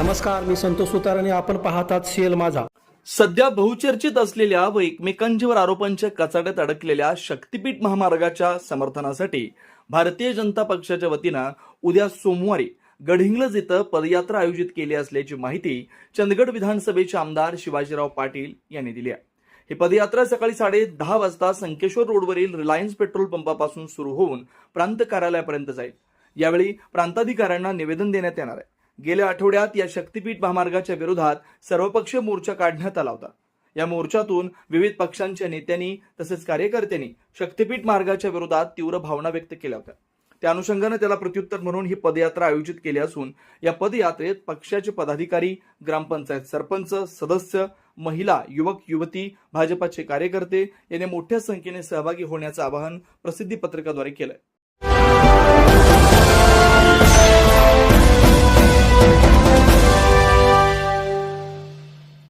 नमस्कार मी संतोष सुतार आणि आपण पाहतात सीएल माझा. सध्या बहुचर्चित असलेल्या व एकमेकांच्यावर आरोपांच्या कचाट्यात अडकलेल्या शक्तीपीठ महामार्गाच्या समर्थनासाठी भारतीय जनता पक्षाच्या वतीनं उद्या सोमवारी गडहिंग्लज इथं पदयात्रा आयोजित केली असल्याची माहिती चंदगड विधानसभेचे आमदार शिवाजीराव पाटील यांनी दिली आहे. ही पदयात्रा सकाळी साडे दहा वाजता संकेश्वर रोडवरील रिलायन्स पेट्रोल पंपापासून सुरू होऊन प्रांत कार्यालयापर्यंत जाईल. यावेळी प्रांताधिकाऱ्यांना निवेदन देण्यात येणार आहे. गेल्या आठवड्यात या शक्तीपीठ महामार्गाच्या विरोधात सर्वपक्षीय मोर्चा काढण्यात आला होता. या मोर्चातून विविध पक्षांच्या नेत्यांनी तसेच कार्यकर्त्यांनी शक्तीपीठ मार्गाच्या विरोधात तीव्र भावना व्यक्त केल्या होत्या. त्या अनुषंगाने त्याला प्रत्युत्तर म्हणून ही पदयात्रा आयोजित केली असून या पदयात्रेत पक्षाचे पदाधिकारी ग्रामपंचायत सरपंच सदस्य महिला युवक युवती भाजपाचे कार्यकर्ते यांनी मोठ्या संख्येने सहभागी होण्याचं आवाहन प्रसिद्धी पत्रकाद्वारे केलंय.